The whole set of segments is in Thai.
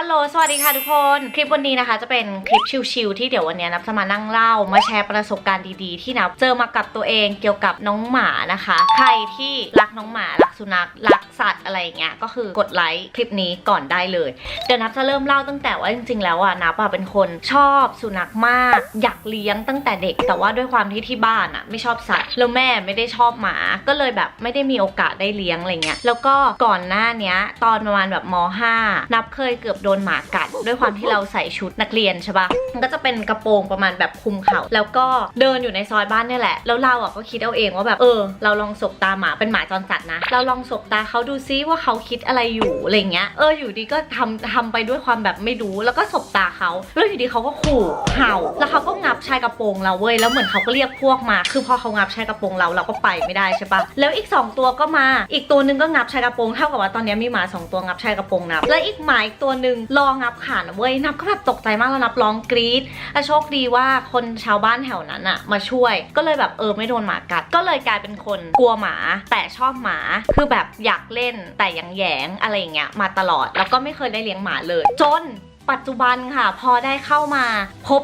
ฮัลโหล สวัสดีค่ะทุกคน คลิปวันนี้นะคะ จะเป็นคลิปชิลๆที่เดี๋ยววันนี้นับจะมานั่งเล่า มาแชร์ประสบการณ์ดีๆ ที่นับเจอมากับตัวเองเกี่ยวกับน้องหมานะคะ ใครที่รักน้องหมา รักสุนัข รักสัตว์อะไรอย่างเงี้ย ก็คือกดไลค์คลิปนี้ก่อนได้เลย เดี๋ยวนับจะเริ่มเล่าตั้งแต่ว่าจริง ๆ แล้วอะนับอะเป็นคนชอบสุนัขมาก อยากเลี้ยงตั้งแต่เด็ก แต่ว่าด้วยความที่ที่บ้านอะไม่ชอบสัตว์ แล้วแม่ไม่ได้ชอบหมา ก็เลยแบบไม่ได้มีโอกาสได้เลี้ยงอะไรเงี้ย แล้วก็ก่อนหน้าเนี้ยตอนประมาณแบบม .5 นับเคยเกือบโดนหมากัด ด้วยความที่เราใส่ชุดนักเรียนใช่ปะมันก็จะเป็นกระโปรงประมาณแบบคุมเข่าแล้วก็เดินอยู่ในซอยบ้านเนี่ยแหละ แล้วเราอะก็คิดเอาเองว่าแบบเออ เราลองสบตาหมาเป็นหมาจรจัดนะ เราลองสบตาเขาดูซิว่าเขาคิดอะไรอยู่อะไรเงี้ย เอออยู่ดีก็ทำทำไปด้วยความแบบไม่รู้ แล้วก็สบตาเขาแล้วอยู่ดีเขาก็ขู่เห่า แล้วเขาก็งับชายกระโปรงเราเว้ย แล้วเหมือนเขาก็เรียกพวกมา คือพอเขางับชายกระโปรงเราเราก็ไปไม่ได้ใช่ปะแล้วอีก 2 ตัวก็มา อีกตัวนึงก็งับชายกระโปรงเท่ากับว่าตอนนี้มีหมาสองตัวงับชายกระโปรงนับ และอีกหมาอีกตัวหนึ่งรองับขานะเว้ยนับก็แบบตกใจมากแล้วนับร้องกรี๊ดและโชคดีว่าคนชาวบ้านแถวนั้นอะมาช่วย ก็เลยแบบเออไม่โดนหมากัด ก็เลยกลายเป็นคนกลัวหมา แต่ชอบหมาคือแบบอยากเล่นแต่ยังแหยงอะไรอย่างเงี้ยมาตลอด แล้วก็ไม่เคยได้เลี้ยงหมาเลย จนปัจจุบันค่ะ พอได้เข้ามาพบ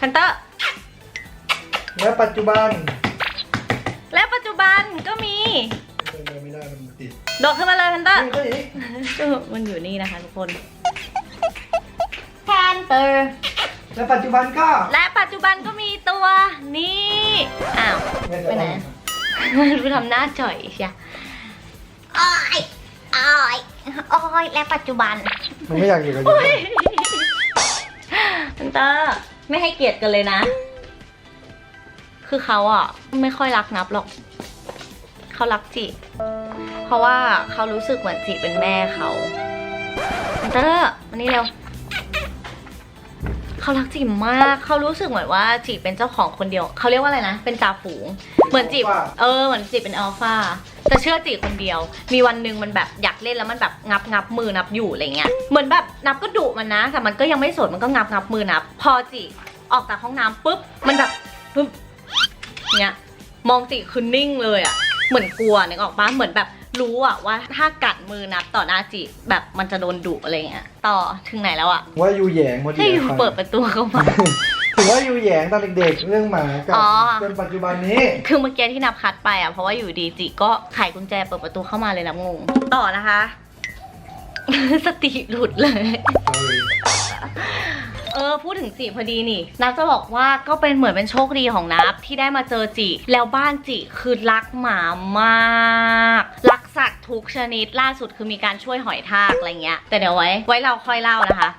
พันเตอร์และปัจจุบัน และปัจจุบันก็มีเดินไม่ได้มันติดโดดขึ้นมาเลยพันเตอร์นี่ก็อีกมันอยู่นี่นะคะทุกคนแพนเตอร์และปัจจุบันก็ และปัจจุบันก็มีตัวนี่อ้าวไปไหนดูทำหน้าจ่อยเชียอ้อยอ้อยอ้อยและปัจจุบันมันไม่อยากอยู่กับยูฮันเตอร์ไม่ให้เกียรติกันเลยนะ คือเขาอะไม่ค่อยรักนับหรอก เขารักจิเพ ราะว่าเขารู้สึกเหมือนจิเป็นแม่เขาฮันเตอร์มานี่เร็วเขารักจิมาก เขารู้สึกเหมือนว่าจิเป็นเจ้าของคนเดียว เขาเรียกว่าอะไรนะ เป็นจ่าฝูง เหมือนจิเออ เหมือนจิเป็นอัลฟาแต่เชื่อจิคนเดียว มีวันหนึ่งมันแบบอยากเล่นแล้วมันแบบงับงับมือนับอยู่อะไรเงี้ย เหมือนแบบนับก็ดุมันนะ แต่มันก็ยังไม่สน มันก็งับงับมือนับ พอจิออกจากห้องน้ำปุ๊บ มันแบบปึ๊บเนี้ย มองจิคือนิ่งเลยอะเหมือนกลัวนึกออกปะเหมือนแบบ รู้อะว่าถ้ากัดมือนับต่อหน้าจิแบบมันจะโดนดุอะไรเงี้ยต่อถึงไหนแล้วอะว่ายูแหยงพอดีให้อยู่เปิดประตูเข้ามา ถือว่ายูแหยงตอนเด็กๆ เรื่องหมากับอ๋อ จนปัจจุบันนี้ คือเมื่อกี้ที่นับคัดไปอะเพราะว่าอยู่ดีจิก็ไขกุญแจเปิดประตูเข้ามาเลยนับงงต่อนะคะ สติหลุดเลย เออพูดถึงจิพอดีนี่นับจะบอกว่าก็เป็นเหมือนเป็นโชคดีของนับที่ได้มาเจอจิแล้วบ้านจิคือรักหมามากรักสัตว์ทุกชนิดล่าสุดคือมีการช่วยหอยทากอะไรเงี้ย แต่เดี๋ยวไว้ ไว้เราค่อยเล่านะคะ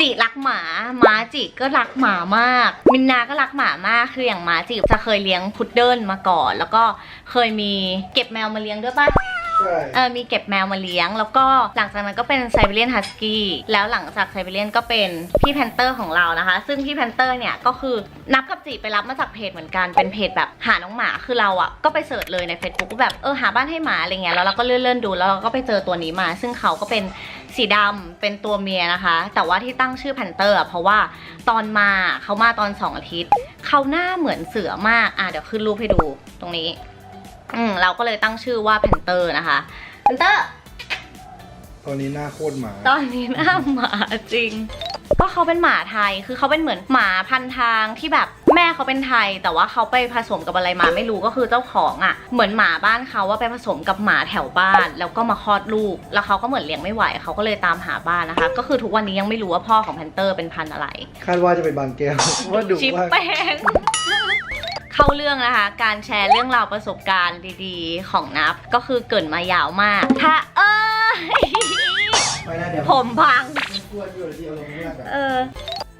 จิรักหมาม้าจิก็รักหมามาก มินนาก็รักหมามาก คืออย่างหมาจิจะเคยเลี้ยงพุดเดิ้ลมาก่อน แล้วก็เคยมีเก็บแมวมาเลี้ยงด้วยปะ ใช่ เออมีเก็บแมวมาเลี้ยง แล้วก็หลังจากนั้นก็เป็นไซบีเรียนฮัสกี้แล้วหลังจากไซบีเรียนก็เป็นพี่แพนเตอร์ของเรานะคะ ซึ่งพี่แพนเตอร์เนี่ยก็คือนับกับจิไปรับมาจากเพจเหมือนกันเป็นเพจแบบหาน้องหมาคือเราอะก็ไปเสิร์ชเลยใน Facebook ว่าแบบเออหาบ้านให้หมาอะไรเงี้ยแล้วเราก็เลื่อนๆดูแล้วเราก็ไปเจอตัวนี้มา ซึ่งเขาก็เป็นสีดำเป็นตัวเมียนะคะ แต่ว่าที่ตั้งชื่อแพนเตอร์อะเพราะว่าตอนมาเขามาตอนสองอาทิตย์เขาหน้าเหมือนเสือมากอะเดี๋ยวขึ้นรูปให้ดูตรงนี้ อืมเราก็เลยตั้งชื่อว่าแพนเตอร์นะคะแพนเตอร์ ตอนนี้หน้าโคตรหมา ตอนนี้หน้าหมาจริง ก็เขาเป็นหมาไทย คือเขาเป็นเหมือนหมาพันทางที่แบบแม่เขาเป็นไทย แต่ว่าเขาไปผสมกับอะไรมาไม่รู้ก็คือเจ้าของอะ่ะ เหมือนหมาบ้านเขาว่าไปผสมกับหมาแถวบ้าน แล้วก็มาคลอดลูก แล้วเขาก็เหมือนเลี้ยงไม่ไหวเขาก็เลยตามหาบ้านนะคะ ก็คือทุกวันนี้ยังไม่รู้ว่าพ่อของแพนเตอร์เป็นพันธุ์อะไร คาดว่าจะเป็นบางแก้ว ว่าดุชิปมาก แป้ง เข้าเรื่องนะคะ การแชร์เรื่องราวประสบการณ์ดีๆ ของนับก็คือเกรินมายาวมาก ถ้าเอ้ยไปนะเดี๋ยวผมพังไม่กลัวอยู่ที่อารมณ์ไม่ได้แบบ เออ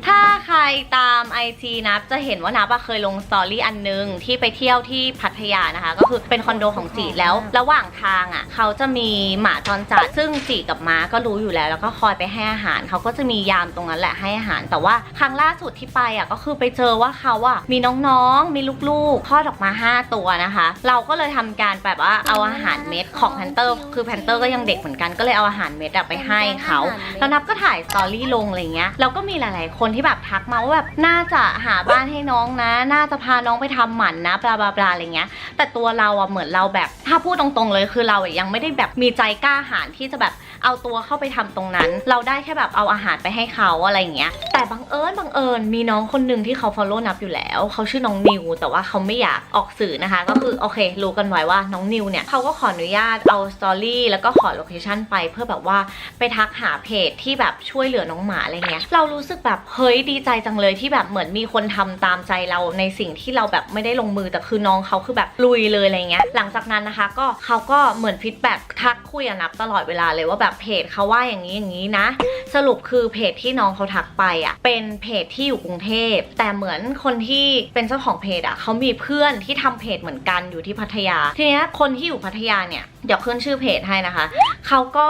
ถ้าใครตาม IG นับจะเห็นว่านับอะเคยลงสตอรี่อันนึงที่ไปเที่ยวที่พัทยานะคะ ก็คือเป็นคอนโดของจีแล้ว ระหว่างทางอะเขาจะมีหมาจรจัดซึ่งจีกับม้าก็รู้อยู่แล้ว แล้วก็คอยไปให้อาหารเขาก็จะมียามตรงนั้นแหละให้อาหาร แต่ว่าครั้งล่าสุดที่ไปอะก็คือไปเจอว่าเขาอะมีน้องๆมีลูกๆคลอดออกมา 5 ตัวนะคะ เราก็เลยทำการแบบว่าเอาอาหารเม็ดของแพนเตอร์คือแพนเตอร์ก็ยังเด็กเหมือนกันก็เลยเอาอาหารเม็ดไปให้เขาแล้วนับก็ถ่ายสตอรี่ลงอะไรเงี้ยแล้วก็มีหลายๆคนที่แบบทักมาว่าแบบน่าจะหาบ้านให้น้องนะ น่าจะพาน้องไปทำหมันนะบลาบลาบลาอะไรเงี้ย แต่ตัวเราอะเหมือนเราแบบ ถ้าพูดตรงๆเลยคือเราอยังไม่ได้แบบมีใจกล้าหาญที่จะแบบเอาตัวเข้าไปทำตรงนั้น เราได้แค่แบบเอาอาหารไปให้เขาอะไรเงี้ย แต่บังเอิญบังเอิญมีน้องคนหนึ่งที่เขา follow นับอยู่แล้ว เขาชื่อน้องนิว แต่ว่าเขาไม่อยากออกสื่อนะคะ ก็คือโอเค รู้กันไว้ว่าน้องนิวเนี่ยเขาก็ขออนุญาตเอาสตอรี่แล้วก็ขอโลเคชั่นไปเพื่อแบบว่าไปทักหาเพจที่แบบช่วยเหลือน้องหมาอะไรเงี้ย เรารู้สึกแบบเฮยดีใจจังเลยที่แบบเหมือนมีคนทำตามใจเราในสิ่งที่เราแบบไม่ได้ลงมือแต่คือน้องเขาคือแบบลุยเลยอะไรเงี้ยหลังจากนั้นนะคะ ก็เขาก็เหมือนฟีดแบ็กทักคุยนับตลอดเวลาเลยว่าแบบเพจเขาว่าอย่างนี้อย่างนี้นะ สรุปคือเพจที่น้องเขาทักไปอะเป็นเพจที่อยู่กรุงเทพ แต่เหมือนคนที่เป็นเจ้าของเพจอะเขามีเพื่อนที่ทำเพจเหมือนกันอยู่ที่พัทยาทีเนี้ยคนที่อยู่พัทยาเนี่ยเดี๋ยวขึ้นชื่อเพจให้นะคะเขาก็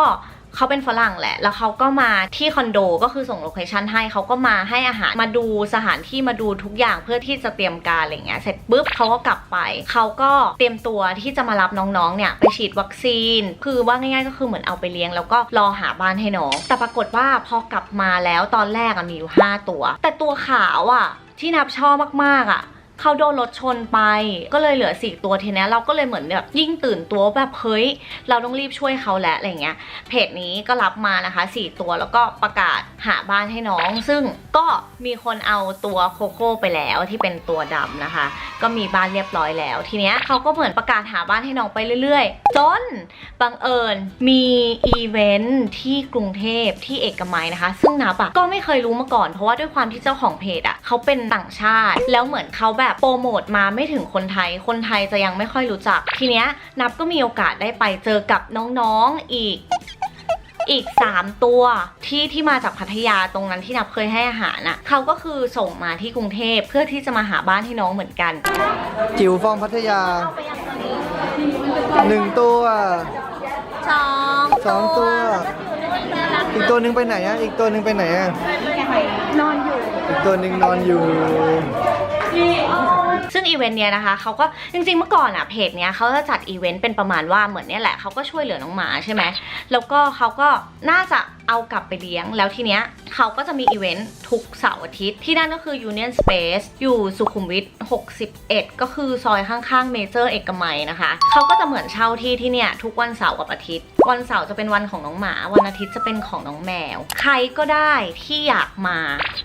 เขาเป็นฝรั่งแหละ แล้วเขาก็มาที่คอนโดก็คือส่งโลเคชันให้เขาก็มาให้อาหารมาดูสถานที่มาดูทุกอย่างเพื่อที่จะเตรียมการอะไรเงี้ยเสร็จปุ๊บเขาก็กลับไป เขาก็เตรียมตัวที่จะมารับน้องๆเนี่ยไปฉีดวัคซีน คือว่าง่ายๆก็คือเหมือนเอาไปเลี้ยง แล้วก็รอหาบ้านให้น้อง แต่ปรากฏว่าพอกลับมาแล้วตอนแรกมีอยู่ 5 ตัว แต่ตัวขาวอะที่นับชอบมากๆอะ เขาโดนรถชนไป ก็เลยเหลือสี่ตัวทีเนี้ยเราก็เลยเหมือนแบบยิ่งตื่นตัวแบบเฮ้ยเราต้องรีบช่วยเขาแล้วอะไรเงี้ยเพจนี้ก็รับมานะคะสี่ตัวแล้วก็ประกาศ หาบ้านให้น้อง ซึ่งก็มีคนเอาตัวโคโค่ไปแล้วที่เป็นตัวดำนะคะ ก็มีบ้านเรียบร้อยแล้ว ทีเนี้ยเขาก็เหมือนประกาศหาบ้านให้น้องไปเรื่อยๆ จนบังเอิญมีอีเวนท์ที่กรุงเทพที่เอกมัยนะคะ ซึ่งนับอะก็ไม่เคยรู้มาก่อน เพราะว่าด้วยความที่เจ้าของเพจอะเขาเป็นต่างชาติ แล้วเหมือนเขาแบบโปรโมทมาไม่ถึงคนไทย คนไทยจะยังไม่ค่อยรู้จัก ทีเนี้ยนับก็มีโอกาสได้ไปเจอกับน้องๆอีก อีก 3 ตัวที่ที่มาจากพัทยาตรงนั้นที่นับเคยให้อาหารน่ะเขาก็คือส่งมาที่กรุงเทพเพื่อที่จะมาหาบ้านให้น้องเหมือนกันจิ๋วฟองพัทยาหนึ่งตัวสองสองตัว อีกตัวหนึ่งไปไหนอะอีกตัวหนึ่งไปไหนอะนอนอยู่อีกตัวหนึ่งนอนอยู่ ซึ่งอีเวนต์เนี้ยนะคะเขาก็จริงๆเมื่อก่อนอะเพจเนี้ยเขาจะจัดอีเวนต์เป็นประมาณว่าเหมือนเนี้ยแหละเขาก็ช่วยเหลือน้องหมาใช่ไหมแล้วก็เขาก็น่าจะเอากลับไปเลี้ยง แล้วทีเนี้ยเขาก็จะมีอีเวนต์ทุกเสาร์อาทิตย์ ที่นั่นก็คือ Union Space อยู่สุขุมวิท 61 ก็คือซอยข้างๆเมเจอร์เอกมัยนะคะ เขาก็จะเหมือนเช่าที่ที่เนี่ยทุกวันเสาร์กับอาทิตย์ วันเสาร์จะเป็นวันของน้องหมา วันอาทิตย์จะเป็นของน้องแมว ใครก็ได้ที่อยากมา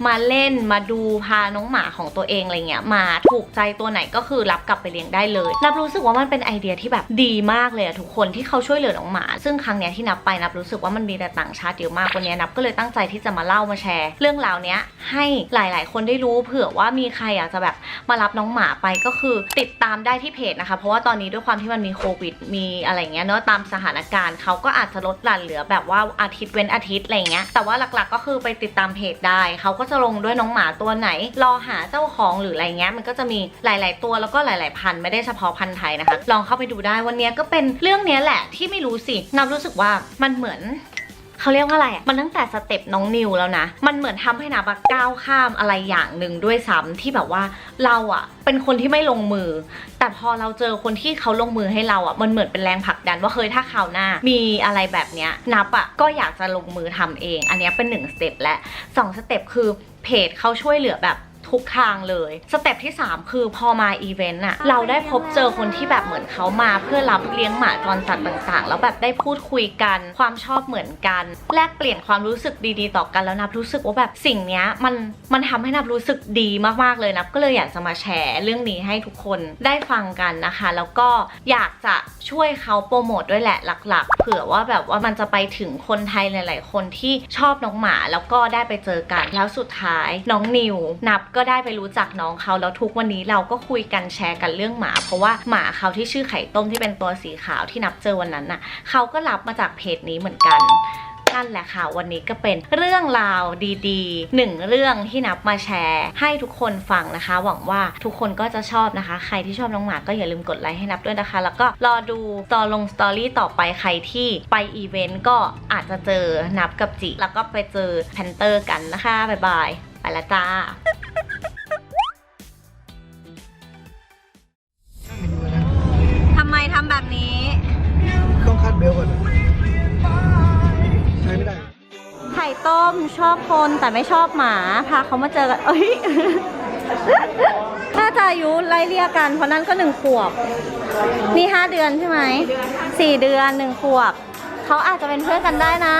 มาเล่นมาดูพาน้องหมาของตัวเองอะไรเงี้ยมาถูกใจตัวไหนก็คือรับกลับไปเลี้ยงได้เลย นับรู้สึกว่ามันเป็นไอเดียที่แบบดีมากเลยอะทุกคนที่เขาช่วยเหลือน้องหมา ซึ่งครั้งเนี้ยที่นับไปนับรู้สึกว่ามันมีแต่ต่างชาติเยอะมากวันเนี้ยนับก็เลยตั้งใจที่จะมาเล่ามาแชร์ เรื่องราวเนี้ย ให้หลาย ๆ คนได้รู้เผื่อว่ามีใครอยากจะแบบมารับน้องหมาไปก็คือติดตามได้ที่เพจนะคะ เพราะว่าตอนนี้ด้วยความที่มันมีโควิดมีอะไรเงี้ยเนอะตามสถานการณ์เขาก็อาจจะลดหลั่นเหลือแบบว่าอาทิตย์เว้นอาทิตย์อะไรเงี้ยแต่ว่าหลัก ๆ ก็คือไปติดตามเพจได้เขาก็จะลงด้วยน้องหมาตัวไหน รอหาเจ้าของหรืออะไรเงี้ยมันก็จะมีหลาย ๆ ตัวแล้วก็หลาย ๆ พันไม่ได้เฉพาะพันไทยนะคะ ลองเข้าไปดูได้วันนี้ก็เป็นเรื่องนี้แหละที่ไม่รู้สินับรู้สึกว่ามันเหมือน เขาเรียกว่าอะไรอะมันตั้งแต่สเต็ปน้องนิวแล้วนะ มันเหมือนทำให้นับก้าวข้ามอะไรอย่างหนึ่งด้วยซ้ำที่แบบว่าเราอะเป็นคนที่ไม่ลงมือ แต่พอเราเจอคนที่เขาลงมือให้เราอะมันเหมือนเป็นแรงผลักดันว่าเคยถ้าคราวหน้า มีอะไรแบบเนี้ยนับอะก็อยากจะลงมือทำเอง อันนี้เป็นหนึ่งสเต็ปและสองสเต็ปคือเพจเขาช่วยเหลือแบบ ทุกทางเลยสเต็ปที่ 3 คือพอมาอีเวนต์อะเราได้พบเจอคนที่แบบเหมือนเขามาเพื่อรับเลี้ยงหมาจรจัดต่างๆ แล้วแบบได้พูดคุยกันความชอบเหมือนกันแลกเปลี่ยนความรู้สึกดีๆต่อกันแล้วนับรู้สึกว่าแบบสิ่งนี้มันมันทำให้นับรู้สึกดีมากๆเลยนับก็เลยอยากจะมาแชร์เรื่องนี้ให้ทุกคนได้ฟังกันนะคะ แล้วก็อยากจะช่วยเขาโปรโมทด้วยแหละหลัก ๆ เผื่อว่าแบบว่ามันจะไปถึงคนไทยหลาย ๆ คนที่ชอบน้องหมาแล้วก็ได้ไปเจอกันแล้วสุดท้ายน้องนิวนับก็็ได้ไปรู้จักน้องเขาแล้วทุกวันนี้เราก็คุยกันแชร์กันเรื่องหมา เพราะว่าหมาเขาที่ชื่อไข่ต้มที่เป็นตัวสีขาวที่นับเจอวันนั้นน่ะเขาก็รับมาจากเพจนี้เหมือนกันนั่นแหละค่ะ วันนี้ก็เป็นเรื่องราวดีๆหนึ่งเรื่องที่นับมาแชร์ ให้ทุกคนฟังนะคะ หวังว่าทุกคนก็จะชอบนะคะ ใครที่ชอบน้องหมาก็อย่าลืมกดไลค์ให้นับด้วยนะคะ แล้วก็รอดูตอนลงสตอรี่ต่อไปใครที่ไปอีเวนต์ก็อาจจะเจอนับกับจิ แล้วก็ไปเจอแพนเตอร์กันนะคะ บ๊ายบาย ไปละจ้า ทำไมทำแบบนี้ ต้องคาดเบลต์ก่อนใช้ไม่ได้ ไข่ต้มชอบคนแต่ไม่ชอบหมา พาเขามาเจอกันเอ้ย น่าาจะอายุไล่เรียกกัน เพราะนั่นก็หนึ่งขวบ นี่ห้าเดือนใช่ไหมสี่เดือนหนึ่งขวบ เขาอาจจะเป็นเพื่อนกันได้นะ